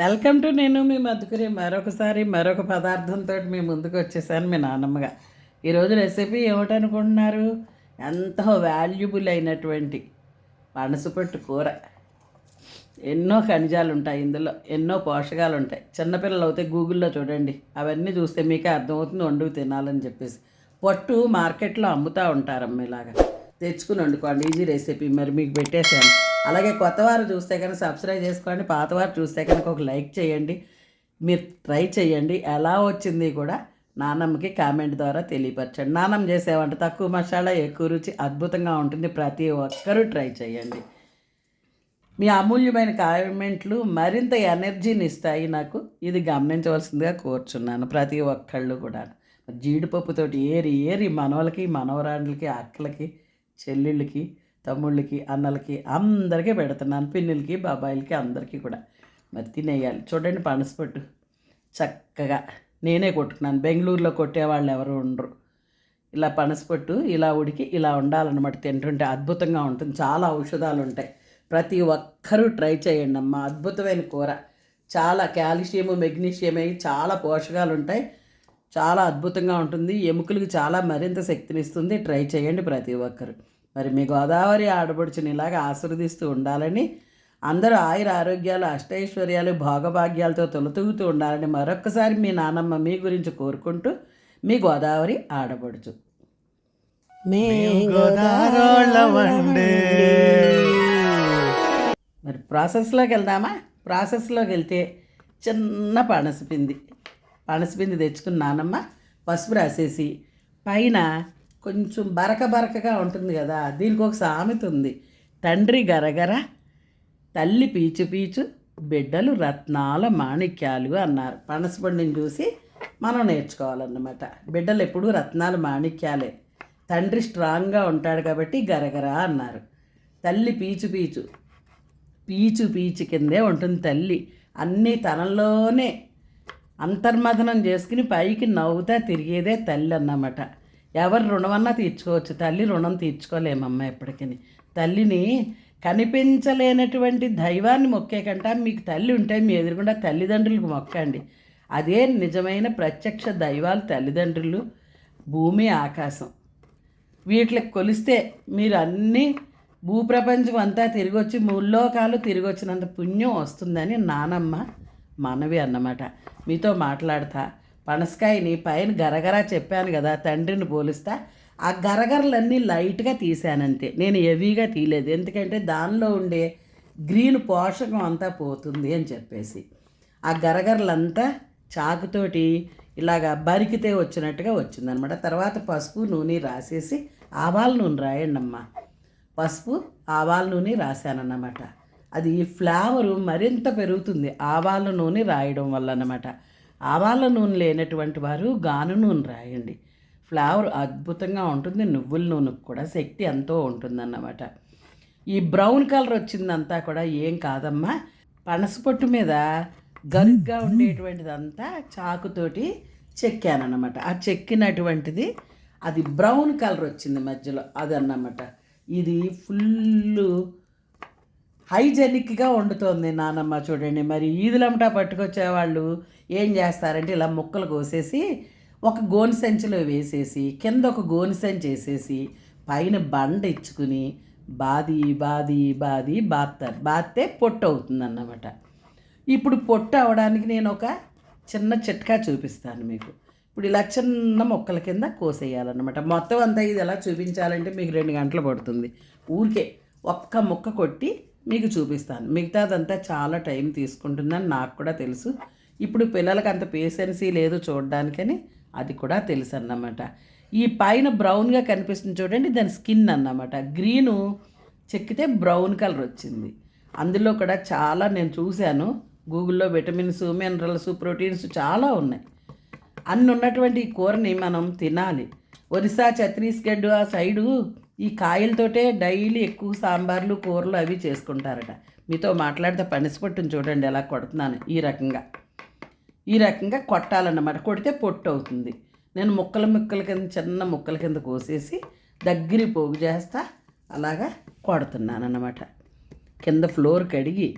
Welcome to నేను మీ మధుకరి. మరొకసారి మరొక పదార్థంతో మీ ముందుకు వచ్చేసాను మీ నాన్నమ్మగా ఈరోజు రెసిపీ ఏమిటనుకుంటున్నారు? ఎంతో వాల్యుబుల్ అయినటువంటి పనసపట్టు కూర. ఎన్నో ఖనిజాలు ఉంటాయి ఇందులో ఎన్నో పోషకాలు ఉంటాయి చిన్నపిల్లలు అయితే గూగుల్లో చూడండి. అవన్నీ చూస్తే మీకే అర్థమవుతుంది వండుకు తినాలని చెప్పేసి. పొట్టు మార్కెట్లో అమ్ముతూ ఉంటారమ్మ ఇలాగా. తెచ్చుకుని వండుకోండి. Easy recipe. మరి మీకు పెట్టేశాను. అలాగే కొత్తవారు చూస్తే కనుక సబ్స్క్రైబ్ చేసుకోండి పాతవారు చూస్తే కనుక ఒక లైక్ చేయండి మీరు ట్రై చేయండి. ఎలా వచ్చింది కూడా నానమ్మకి కామెంట్ ద్వారా తెలియపరచండి. నానమ్మ చేసేవంట తక్కువ మసాలా ఎక్కువ రుచి అద్భుతంగా ఉంటుంది. ప్రతి ఒక్కరూ ట్రై చేయండి. మీ అమూల్యమైన కామెంట్లు మరింత ఎనర్జీని ఇస్తాయి నాకు. ఇది గమనించవలసిందిగా కోరుచున్నాను ప్రతి ఒక్కళ్ళు కూడా జీడిపప్పుతోటి ఏరి ఏరి మనవలకి మనవరాళ్ళకి అక్కలకి చెల్లెళ్ళకి తమ్ముళ్ళకి అన్నలకి అందరికీ పెడుతున్నాను. పిన్నులకి బాబాయిలకి అందరికీ కూడా. మరి తినేయాలి. చూడండి పనసపొట్టు. చక్కగా నేనే కొట్టుకున్నాను. బెంగళూరులో కొట్టేవాళ్ళు ఎవరు ఉండరు. ఇలా పనసపొట్టు ఇలా ఉడికి ఇలా ఉండాలన్నమాట. తింటుంటే అద్భుతంగా ఉంటుంది. చాలా ఔషధాలు ఉంటాయి. ప్రతి ఒక్కరూ ట్రై చేయండి అమ్మ. అద్భుతమైన కూర. చాలా కాల్షియం మెగ్నీషియం అయ్యి చాలా పోషకాలు ఉంటాయి. చాలా అద్భుతంగా ఉంటుంది. ఎముకలకు చాలా మరింత శక్తినిస్తుంది ట్రై చేయండి ప్రతి ఒక్కరు. మరి మీ గోదావరి ఆడపడుచుని ఇలాగ ఆశీర్వదిస్తూ ఉండాలని అందరూ ఆయుర ఆరోగ్యాలు అష్టైశ్వర్యాలు భోగభాగ్యాలతో తొలతూగుతూ ఉండాలని మరొక్కసారి మీ నానమ్మ మీ గురించి కోరుకుంటూ మీ గోదావరి ఆడపడుచు. మరి ప్రాసెస్లోకి వెళ్దామా ప్రాసెస్లోకి వెళ్తే చిన్న పనసపింది పనసపింది తెచ్చుకుని నానమ్మ పసుపు రాసేసి పైన కొంచెం బరక బరకగా ఉంటుంది కదా దీనికి ఒక సామెత ఉంది. తండ్రి గరగర తల్లి పీచు పీచు బిడ్డలు రత్నాల మాణిక్యాలు అన్నారు. పనసపండిని చూసి మనం నేర్చుకోవాలన్నమాట. బిడ్డలు ఎప్పుడూ రత్నాల మాణిక్యాలే. తండ్రి స్ట్రాంగ్గా ఉంటాడు కాబట్టి గరగరా అన్నారు. తల్లి పీచు పీచు పీచు పీచు కిందే ఉంటుంది తల్లి. అన్నీ తనలోనే అంతర్మథనం చేసుకుని పైకి నవ్వుతా తిరిగేదే తల్లి అన్నమాట. ఎవరు రుణమన్నా తీర్చుకోవచ్చు. తల్లి రుణం తీర్చుకోలేమమ్మ ఎప్పటికీ తల్లిని కనిపించలేనటువంటి దైవాన్ని మొక్కే కంట మీకు తల్లి ఉంటే మీ ఎదురుగుండా తల్లిదండ్రులకు మొక్కండి. అదే నిజమైన ప్రత్యక్ష దైవాలు తల్లిదండ్రులు భూమి ఆకాశం. వీటికి కొలిస్తే మీరు అన్నీ భూప్రపంచం అంతా తిరిగి వచ్చి ముల్లోకాలు తిరిగి వచ్చినంత పుణ్యం వస్తుందని నానమ్మ మనవి అన్నమాట. మీతో మాట్లాడతా. పనసకాయని పైన గరగరా చెప్పాను కదా తండ్రిని పోలిస్తా. ఆ గరగరలన్నీ లైట్గా తీసానంతే నేను హెవీగా తీయలేదు. ఎందుకంటే దానిలో ఉండే గ్రీన్ పోషకం అంతా పోతుంది అని చెప్పేసి. ఆ గరగరలంతా చాకుతోటి ఇలాగా బరికితే వచ్చినట్టుగా వచ్చిందనమాట. తర్వాత పసుపు నూనె రాసేసి ఆవాల నూనె రాయండమ్మా. పసుపు ఆవాల నూనె రాశానన్నమాట. అది ఫ్లేవరు మరింత పెరుగుతుంది. ఆవాల నూనె రాయడం వల్ల అన్నమాట ఆవాల నూనె లేనటువంటి వారు గాను నూనె రాయండి. ఫ్లేవర్ అద్భుతంగా ఉంటుంది. నువ్వుల నూనెకు కూడా శక్తి ఎంతో ఉంటుందన్నమాట. ఈ బ్రౌన్ కలర్ వచ్చిందంతా కూడా ఏం కాదమ్మా. పనసపొట్టు మీద గరుగ్గా ఉండేటువంటిదంతా చాకుతోటి చెక్కానన్నమాట. ఆ చెక్కినటువంటిది అది బ్రౌన్ కలర్ వచ్చింది మధ్యలో అది అన్నమాట ఇది ఫుల్ హైజెనిక్గా వండుతోంది నానమ్మ చూడండి. మరి ఈదులమ్మటా పట్టుకొచ్చే వాళ్ళు ఏం చేస్తారంటే ఇలా ముక్కలు కోసేసి ఒక గోని సంచిలో వేసేసి కింద ఒక గోని సంచి వేసేసి పైన బండ ఇచ్చుకుని బాది బాది బాది బాత్తారు బాత్తే పొట్టు అవుతుంది అన్నమాట ఇప్పుడు పొట్టు అవడానికి నేను ఒక చిన్న చిట్కా చూపిస్తాను మీకు. ఇప్పుడు ఇలా చిన్న మొక్కల కింద కోసేయాలన్నమాట. మొత్తం అంతా ఇది ఎలా చూపించాలంటే మీకు రెండు గంటలు పడుతుంది. ఊరికే ఒక్క ముక్క కొట్టి మీకు చూపిస్తాను. మిగతాదంతా చాలా టైం తీసుకుంటుందని నాకు కూడా తెలుసు. ఇప్పుడు పిల్లలకి అంత పేషెన్సీ లేదు చూడడానికని అది కూడా తెలుసు అన్నమాట ఈ పైన బ్రౌన్గా కనిపిస్తుంది చూడండి దాని స్కిన్ అన్నమాట. గ్రీను చెక్కితే బ్రౌన్ కలర్ వచ్చింది. అందులో కూడా చాలా నేను చూశాను. గూగుల్లో విటమిన్స్ మినరల్స్ ప్రోటీన్స్ చాలా ఉన్నాయి. అన్ని ఉన్నటువంటి ఈ కూరని మనం తినాలి. ఒరిస్సా ఛత్తీస్గఢ్ ఆ సైడు ఈ కాయలతోటే డైలీ ఎక్కువ సాంబార్లు కూరలు అవి చేసుకుంటారట. మీతో మాట్లాడితే పనిసిపట్టును చూడండి ఎలా కొడుతున్నాను. ఈ రకంగా. ఈ రకంగా కొట్టాలన్నమాట. కొడితే పొట్టు అవుతుంది. నేను ముక్కల ముక్కల కింద చిన్న ముక్కల కింద కోసేసి దగ్గర పోగు చేస్తా అలాగా కొడుతున్నాను అన్నమాట కింద ఫ్లోర్ కడిగి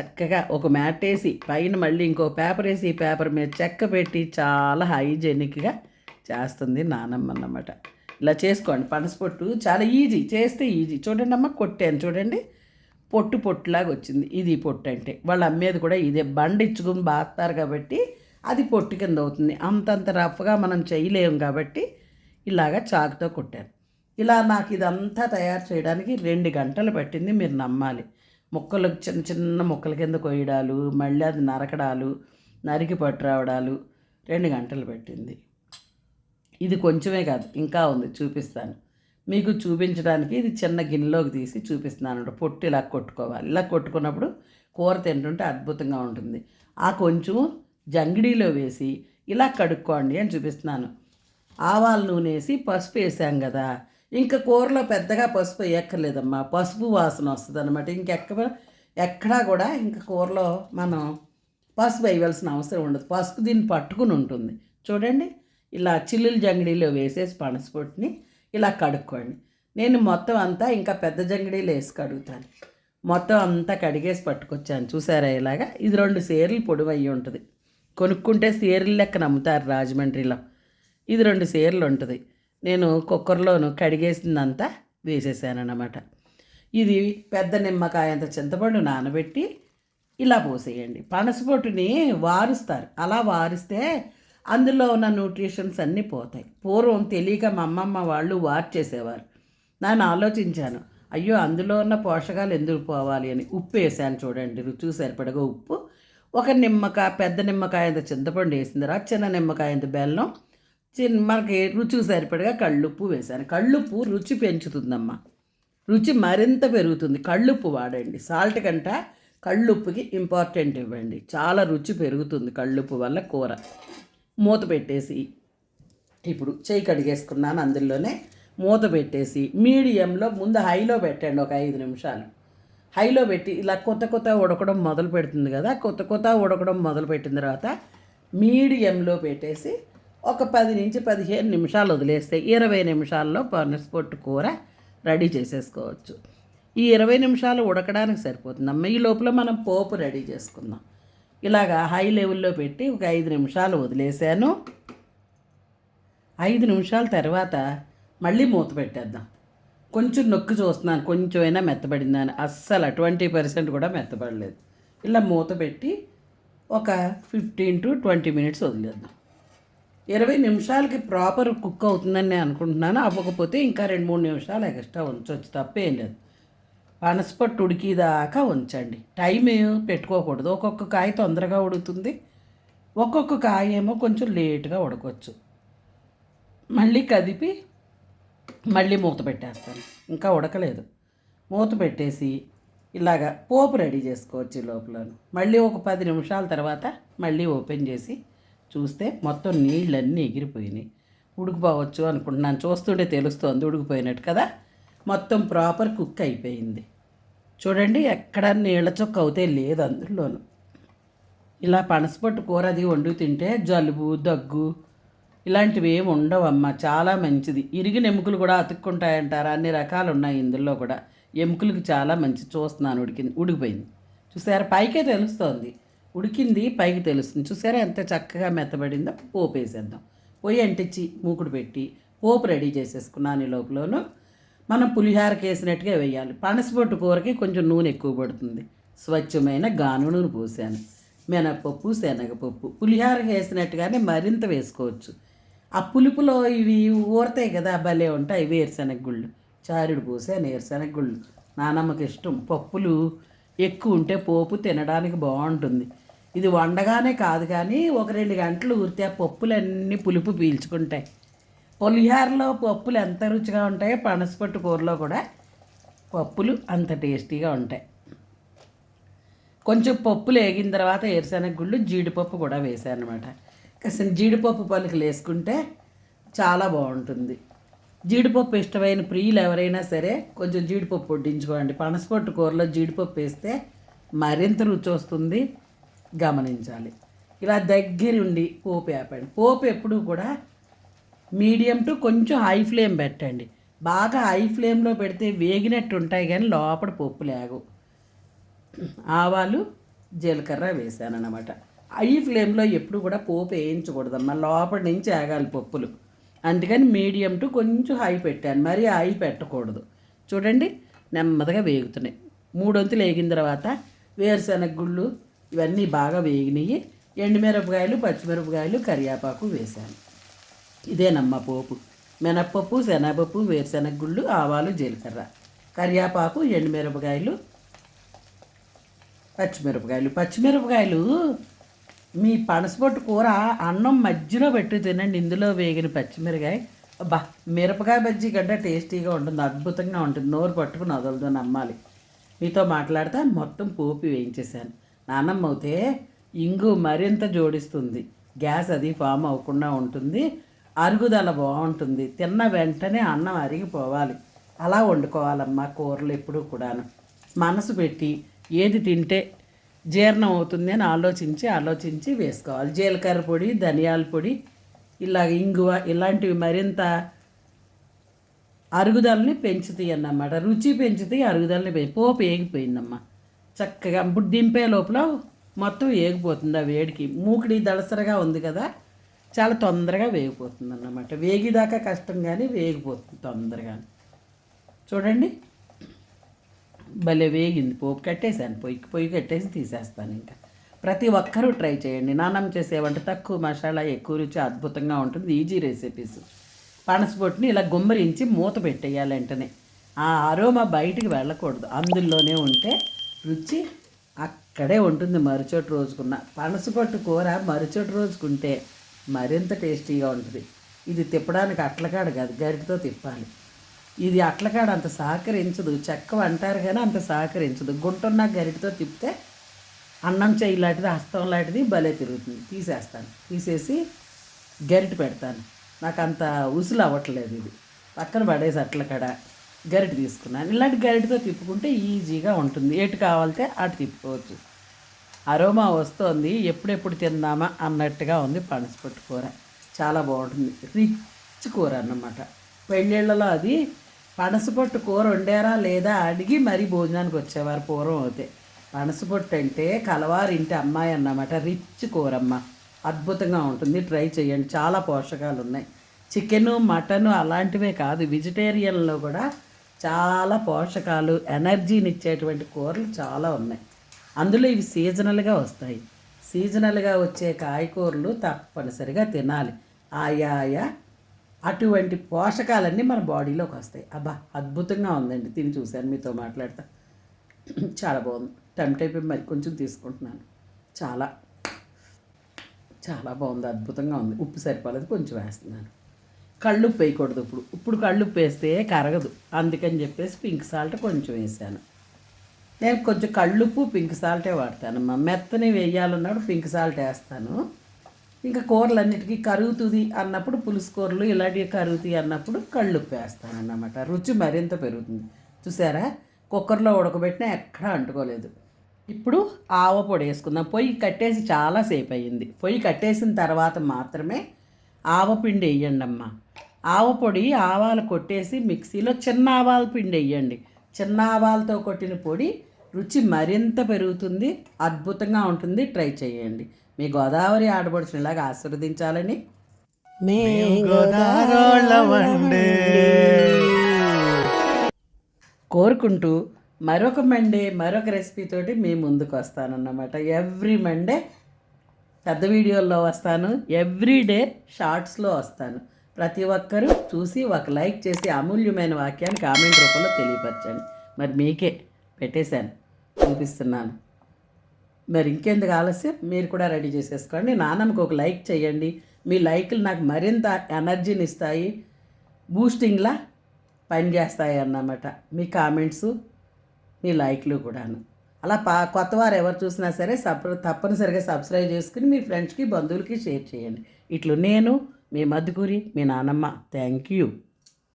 చక్కగా ఒక మ్యాట్ వేసి పైన మళ్ళీ ఇంకో పేపర్ వేసి పేపర్ మీద చెక్క పెట్టి చాలా హైజెనిక్గా చేస్తుంది నానమ్మ అన్నమాట. ఇలా చేసుకోండి. పనసపొట్టు చాలా ఈజీ. చేస్తే ఈజీ. చూడండి అమ్మ కొట్టాను. చూడండి. పొట్టు పొట్టులాగా వచ్చింది. ఇది పొట్టు అంటే. వాళ్ళు అమ్మేది కూడా ఇదే. బండ ఇచ్చుకుని బాస్తారు కాబట్టి అది పొట్టు కింద అవుతుంది. అంతంత రఫ్గా మనం చేయలేము కాబట్టి ఇలాగా చాకుతో కొట్టాను. ఇలా నాకు ఇదంతా తయారు చేయడానికి రెండు గంటలు పట్టింది మీరు నమ్మాలి. ముక్కలు చిన్న చిన్న ముక్కల కింద కొయ్యడాలు మళ్ళీ అది నరకడాలు నరికి పట్టురావడాలు రెండు గంటలు పట్టింది. ఇది కొంచెమే కాదు ఇంకా ఉంది చూపిస్తాను. మీకు చూపించడానికి ఇది చిన్న గిన్నెలోకి తీసి చూపిస్తున్నాను పొట్టు ఇలా కొట్టుకోవాలి. ఇలా కొట్టుకున్నప్పుడు కూర తింటుంటే అద్భుతంగా ఉంటుంది. ఆ కొంచెం జంగిడీలో వేసి ఇలా కడుక్కోండి అని చూపిస్తున్నాను. ఆవాల నూనె వేసి పసుపు వేసాం కదా ఇంకా కూరలో పెద్దగా పసుపు వేయక్కర్లేదమ్మా. పసుపు వాసన వస్తుంది అనమాట ఇంకెక్క ఎక్కడా కూడా ఇంకా కూరలో మనం పసుపు వేయవలసిన అవసరం ఉండదు. పసుపు దీన్ని పట్టుకుని ఉంటుంది. చూడండి ఇలా చిల్లుల జంగిడీలో వేసేసి పనసపొట్టుని ఇలా కడుక్కోండి. నేను మొత్తం అంతా ఇంకా పెద్ద జంగిడీలో వేసి కడుగుతాను. మొత్తం అంతా కడిగేసి పట్టుకొచ్చాను. చూసారా ఇలాగా? ఇది రెండు సేర్లు పొడవు అయ్యి ఉంటుంది. కొనుక్కుంటే సేర్లు లెక్కన అమ్ముతారు రాజమండ్రిలో. ఇది రెండు సేర్లు ఉంటుంది. నేను కుక్కర్లోను కడిగేసిందంతా వేసేసానన్నమాట. ఇది పెద్ద నిమ్మకాయ అంత చింతపండు నానబెట్టి ఇలా పోసేయండి. పనసపొట్టుని వారుస్తారు. అలా వారిస్తే అందులో ఉన్న న్యూట్రిషన్స్ అన్నీ పోతాయి. పూర్వం తెలియక మా అమ్మమ్మ వాళ్ళు వార్ చేసేవారు. నేను ఆలోచించాను అయ్యో అందులో ఉన్న పోషకాలు ఎందుకు పోవాలి అని ఉప్పు వేసాను చూడండి రుచి సరిపడగా ఉప్పు ఒక నిమ్మకాయ పెద్ద నిమ్మకాయ అంత చింతపండు వేసిన తర్వాత చిన్న నిమ్మకాయ అంత బెల్లం చిన్న మనకి రుచికి సరిపడగా కళ్ళుప్పు వేశాను కళ్ళుప్పు రుచి పెంచుతుందమ్మా. రుచి మరింత పెరుగుతుంది. కళ్ళుప్పు వాడండి. సాల్ట్ కంట కళ్ళుప్పుకి ఇంపార్టెంట్ ఇవ్వండి. చాలా రుచి పెరుగుతుంది కళ్ళుప్పు వల్ల కూర. మూత పెట్టేసి ఇప్పుడు చేయి కడిగేసుకున్నాను అందులోనే మూత పెట్టేసి మీడియంలో ముందు హైలో పెట్టండి ఒక ఐదు నిమిషాలు. హైలో పెట్టి ఇలా కొత్త కొత్త ఉడకడం మొదలు పెడుతుంది కదా కొత్త కొత్త ఉడకడం మొదలు పెట్టిన తర్వాత మీడియంలో పెట్టేసి ఒక పది నుంచి పదిహేను నిమిషాలు వదిలేస్తే ఇరవై నిమిషాల్లో పనసపొట్టు కూర రెడీ చేసేసుకోవచ్చు. ఈ ఇరవై నిమిషాలు ఉడకడానికి సరిపోతుందమ్మ ఈ లోపల మనం పోపు రెడీ చేసుకుందాం. ఇలాగా హై లెవెల్లో పెట్టి ఒక ఐదు నిమిషాలు వదిలేసాను ఐదు నిమిషాల తర్వాత మళ్ళీ మూత పెట్టేద్దాం. కొంచెం నొక్కి చూస్తున్నాను. కొంచెమైనా మెత్తబడిందని. అస్సలు ట్వంటీ పర్సెంట్ కూడా మెత్తబడలేదు. ఇలా మూత పెట్టి ఒక ఫిఫ్టీన్ టు ట్వంటీ మినిట్స్ వదిలేద్దాం. ఇరవై నిమిషాలకి ప్రాపర్ కుక్ అవుతుందని నేను అనుకుంటున్నాను. అవ్వకపోతే ఇంకా రెండు మూడు నిమిషాలు ఎక్స్ట్రా ఉంచవచ్చు తప్పేం లేదు. పనసపట్టు ఉడికిదాకా ఉంచండి టైం పెట్టుకోకూడదు. ఒక్కొక్క కాయ తొందరగా ఉడుకుతుంది ఒక్కొక్క కాయ ఏమో కొంచెం లేటుగా ఉడకొచ్చు. మళ్ళీ కదిపి మళ్ళీ మూత పెట్టేస్తాను. ఇంకా ఉడకలేదు. మూత పెట్టేసి ఇలాగా పోపు రెడీ చేసుకోవచ్చు ఈ లోపలను. మళ్ళీ ఒక పది నిమిషాల తర్వాత మళ్ళీ ఓపెన్ చేసి చూస్తే మొత్తం నీళ్ళన్నీ ఎగిరిపోయినాయి. ఉడికిపోవచ్చు అనుకుంటున్నాను. చూస్తుంటే తెలుస్తోంది ఉడికిపోయినట్టు కదా. మొత్తం ప్రాపర్ కుక్ అయిపోయింది. చూడండి ఎక్కడ నీళ్ళ చొక్క అవుతే లేదు అందులోను. ఇలా పనసపొట్టు కూర అది వండు తింటే జలుబు దగ్గు ఇలాంటివి ఏమి ఉండవమ్మా చాలా మంచిది. ఇరిగిన ఎముకలు కూడా అతుక్కుంటాయంటారు? అన్ని రకాలు ఉన్నాయి ఇందులో కూడా. ఎముకలకు చాలా మంచి చూస్తున్నాను ఉడికింది ఉడికిపోయింది. చూసారా? పైకే తెలుస్తోంది. ఉడికింది పైకి తెలుస్తుంది. చూసారా ఎంత చక్కగా మెత్తబడిందో? పోపు వేసేద్దాం. పొయ్యి అంటించి మూకుడు పెట్టి పోపు రెడీ చేసేసుకున్నాను ఈ లోపలను. మనం పులిహారకి వేసినట్టుగా వేయాలి. పనసపొట్టు కూరకి కొంచెం నూనె ఎక్కువ పడుతుంది. స్వచ్ఛమైన గాను నూనె పోసాను. మినపప్పు శనగపప్పు. పులిహారకి వేసినట్టుగానే మరింత వేసుకోవచ్చు. ఆ పులుపులో ఇవి ఊరతాయి కదా భలే ఉంటాయి. వేరుశనగ గుళ్ళు చారుడు పూసాను వేరుశనగ గుళ్ళు నానమ్మకి ఇష్టం. పప్పులు ఎక్కువ ఉంటే పోపు తినడానికి బాగుంటుంది. ఇది వండగానే కాదు కానీ ఒక రెండు గంటలు ఊరితే ఆ పప్పులన్నీ పులుపు పీల్చుకుంటాయి. పులిహారలో పప్పులు ఎంత రుచిగా ఉంటాయో పనసపట్టు కూరలో కూడా పప్పులు అంత టేస్టీగా ఉంటాయి. కొంచెం పప్పులు వేగిన తర్వాత ఏరుశనగ గుళ్ళు జీడిపప్పు కూడా వేసాను అనమాట కాసిన జీడిపప్పు పలుకులు వేసుకుంటే చాలా బాగుంటుంది. జీడిపప్పు ఇష్టమైన ప్రియులు ఎవరైనా సరే కొంచెం జీడిపప్పు వడ్డించుకోండి. పనసపొట్టు కూరలో జీడిపప్పు వేస్తే మరింత రుచి వస్తుంది. గమనించాలి. ఇలా దగ్గరుండి పోపు వేపండి. పోపు ఎప్పుడు కూడా మీడియం టు కొంచెం హై ఫ్లేమ్ పెట్టండి. బాగా హై ఫ్లేమ్లో పెడితే వేగినట్టు ఉంటాయి కానీ లోపల పప్పు లేగు ఆవాలు జీలకర్ర వేసాను అనమాట హై ఫ్లేమ్లో ఎప్పుడు కూడా పోపు వేయించకూడదమ్మా లోపల నుంచి ఆగాలి పప్పులు. అందుకని మీడియం టు కొంచెం హై పెట్టాను. మరీ హై పెట్టకూడదు. చూడండి నెమ్మదిగా వేగుతున్నాయి. మూడొంతులు వేగిన తర్వాత వేరుశనగ గుళ్ళు ఇవన్నీ బాగా వేగినాయి. ఎండుమిరపకాయలు పచ్చిమిరపకాయలు కరివేపాకు వేశాను ఇదేనమ్మా పోపు. మినప్పప్పు శనగపప్పు వేరుశనగ గుళ్ళు ఆవాలు జీలకర్ర. కరివేపాకు ఎండుమిరపకాయలు పచ్చిమిరపకాయలు. పచ్చిమిరపకాయలు మీ పనసపొట్టు కూర అన్నం మధ్యలో పెట్టి తినండి. ఇందులో వేగిన పచ్చిమిరకాయ. అబ్బా మిరపకాయ బజ్జీ కంటే టేస్టీగా ఉంటుంది. అద్భుతంగా ఉంటుంది. నోరు పట్టుకుని వదలదు నమ్మాలి. మీతో మాట్లాడితే మొత్తం పోపి వేయించేశాను. నాన్నమ్మ అయితే ఇంగు మరింత జోడిస్తుంది. గ్యాస్ అది ఫామ్ అవ్వకుండా ఉంటుంది. అరుగుదల బాగుంటుంది. తిన్న వెంటనే అన్నం అరిగిపోవాలి. అలా వండుకోవాలమ్మా కూరలు ఎప్పుడూ కూడాను. మనసు పెట్టి ఏది తింటే జీర్ణం అవుతుంది అని ఆలోచించి ఆలోచించి వేసుకోవాలి. జీలకర్ర పొడి ధనియాల పొడి ఇలా ఇంగువ ఇలాంటివి మరింత అరుగుదలని పెంచుతాయి అన్నమాట రుచి పెంచుతాయి అరుగుదలని పెంచు పోపు ఏగిపోయిందమ్మా. చక్కగా దింపే లోపల మొత్తం ఏగిపోతుంది ఆ వేడికి. మూకిడి దళసరగా ఉంది కదా చాలా తొందరగా వేగిపోతుంది అన్నమాట వేగిదాకా కష్టం కానీ వేగిపోతుంది తొందరగా చూడండి. భలే వేగింది. పోపు కట్టేశాను. పొయ్యికి పొయ్యి కట్టేసి తీసేస్తాను ఇంకా. ప్రతి ఒక్కరూ ట్రై చేయండి. నానం చేసే వంట తక్కువ మసాలా ఎక్కువ రుచి అద్భుతంగా ఉంటుంది. Easy recipes. పనసపొట్టుని ఇలా గుమ్మరించి మూత పెట్టేయాలి వెంటనే. ఆ అరోమా బయటికి వెళ్ళకూడదు. అందులోనే ఉంటే రుచి అక్కడే ఉంటుంది. మరుచోటి రోజుకున్న పనసపొట్టు కూర మరుచోటి రోజుకుంటే మరింత టేస్టీగా ఉంటుంది. ఇది తిప్పడానికి అట్లకాడ కాదు గరిటతో తిప్పాలి. ఇది అట్లకాడ అంత సహకరించదు. చెక్క అంటారు కానీ అంత సహకరించదు. గుంటున్న గరిటతో తిప్పితే అన్నం చేయి లాంటిది హస్తం లాంటిది భలే తిరుగుతుంది. తీసేస్తాను. తీసేసి గరిట పెడతాను. నాకు అంత ఉసులు అవ్వట్లేదు ఇది. పక్కన పడేసి అట్లకాడ గరిట తీసుకున్నాను. ఇలాంటి గరిటతో తిప్పుకుంటే ఈజీగా ఉంటుంది. ఎటు కావాలితే అటు తిప్పుకోవచ్చు. అరోమా వస్తోంది ఎప్పుడెప్పుడు తిందామా అన్నట్టుగా ఉంది పనసపొట్టు కూర. చాలా బాగుంటుంది. రిచ్ కూర అన్నమాట. పెళ్ళిళ్ళలో అది పనసపొట్టు కూర వండారా లేదా అడిగి మరీ భోజనానికి వచ్చేవారు పూర్వం అవుతే పనసపొట్టు అంటే కలవారింటి అమ్మాయి అన్నమాట. రిచ్ కూరమ్మ. అద్భుతంగా ఉంటుంది. ట్రై చేయండి. చాలా పోషకాలు ఉన్నాయి చికెను మటను అలాంటివే కాదు. వెజిటేరియన్లో కూడా చాలా పోషకాలు ఎనర్జీని ఇచ్చేటువంటి కూరలు చాలా ఉన్నాయి. అందులో ఇవి సీజనల్గా వస్తాయి. సీజనల్గా వచ్చే కాయకూరలు తప్పనిసరిగా తినాలి. ఆయా ఆయా అటువంటి పోషకాలన్నీ మన బాడీలోకి వస్తాయి. అబ్బా అద్భుతంగా ఉందండి. తిని చూశాను మీతో మాట్లాడతా. చాలా బాగుంది. టెంప్ట్ అయిపోయి మరి కొంచెం తీసుకుంటున్నాను. చాలా చాలా బాగుంది. అద్భుతంగా ఉంది. ఉప్పు సరిపోలేదు. కొంచెం వేస్తున్నాను. కళ్ళుప్పు వేయకూడదు ఇప్పుడు. ఇప్పుడు కళ్ళుప్పు వేస్తే కరగదు. అందుకని చెప్పేసి పింక్ సాల్ట్ కొంచెం వేసాను. నేను కొంచెం కళ్ళుప్పు పింక్ సాల్టే వాడతానమ్మా మెత్తని వేయాలన్నప్పుడు పింక్ సాల్ట్ వేస్తాను. ఇంకా కూరలన్నిటికీ కరుగుతుంది అన్నప్పుడు పులుసు కూరలు ఇలాంటివి కరుగుతాయి అన్నప్పుడు కళ్ళుప్పు వేస్తాను అన్నమాట రుచి మరింత పెరుగుతుంది. చూసారా? కుక్కర్లో ఉడకబెట్టినా ఎక్కడా అంటుకోలేదు. ఇప్పుడు ఆవ పొడి వేసుకుందాం. పొయ్యి కట్టేసి చాలాసేపు అయ్యింది పొయ్యి కట్టేసిన తర్వాత మాత్రమే ఆవపిండి వేయండి అమ్మ. ఆవ పొడి ఆవాలు కొట్టేసి మిక్సీలో చిన్న ఆవాల పిండి వేయండి. చిన్న ఆవాలతో కొట్టిన పొడి రుచి మరింత పెరుగుతుంది అద్భుతంగా ఉంటుంది. ట్రై చేయండి. మీ గోదావరి ఆడపడుచుని ఇలాగ ఆశీర్వదించాలని మే కోరుకుంటూ మరొక మండే మరొక రెసిపీ తోటి మీ ముందుకు వస్తానన్నమాట. ఎవ్రీ మండే పెద్ద వీడియోల్లో వస్తాను. ఎవ్రీ డే షార్ట్స్లో వస్తాను. ప్రతి ఒక్కరూ చూసి ఒక లైక్ చేసి అమూల్యమైన వాక్యాన్ని కామెంట్ రూపంలో తెలియపరచండి. మరి మీకే పెట్టేశాను. చూపిస్తున్నాను మరి ఇంకెందుకు ఆలస్యం? మీరు కూడా రెడీ చేసేసుకోండి. నాన్నమ్మకి ఒక లైక్ చేయండి. మీ లైక్లు నాకు మరింత ఎనర్జీని ఇస్తాయి బూస్టింగ్లా పనిచేస్తాయి అన్నమాట. మీ కామెంట్స్ మీ లైక్లు కూడాను. అలా పా కొత్త వారు ఎవరు చూసినా సరే సప తప్పనిసరిగా సబ్స్క్రైబ్ చేసుకుని మీ ఫ్రెండ్స్కి బంధువులకి షేర్ చేయండి. ఇట్లు నేను మీ మధుకూరి మీ నానమ్మ. Thank you.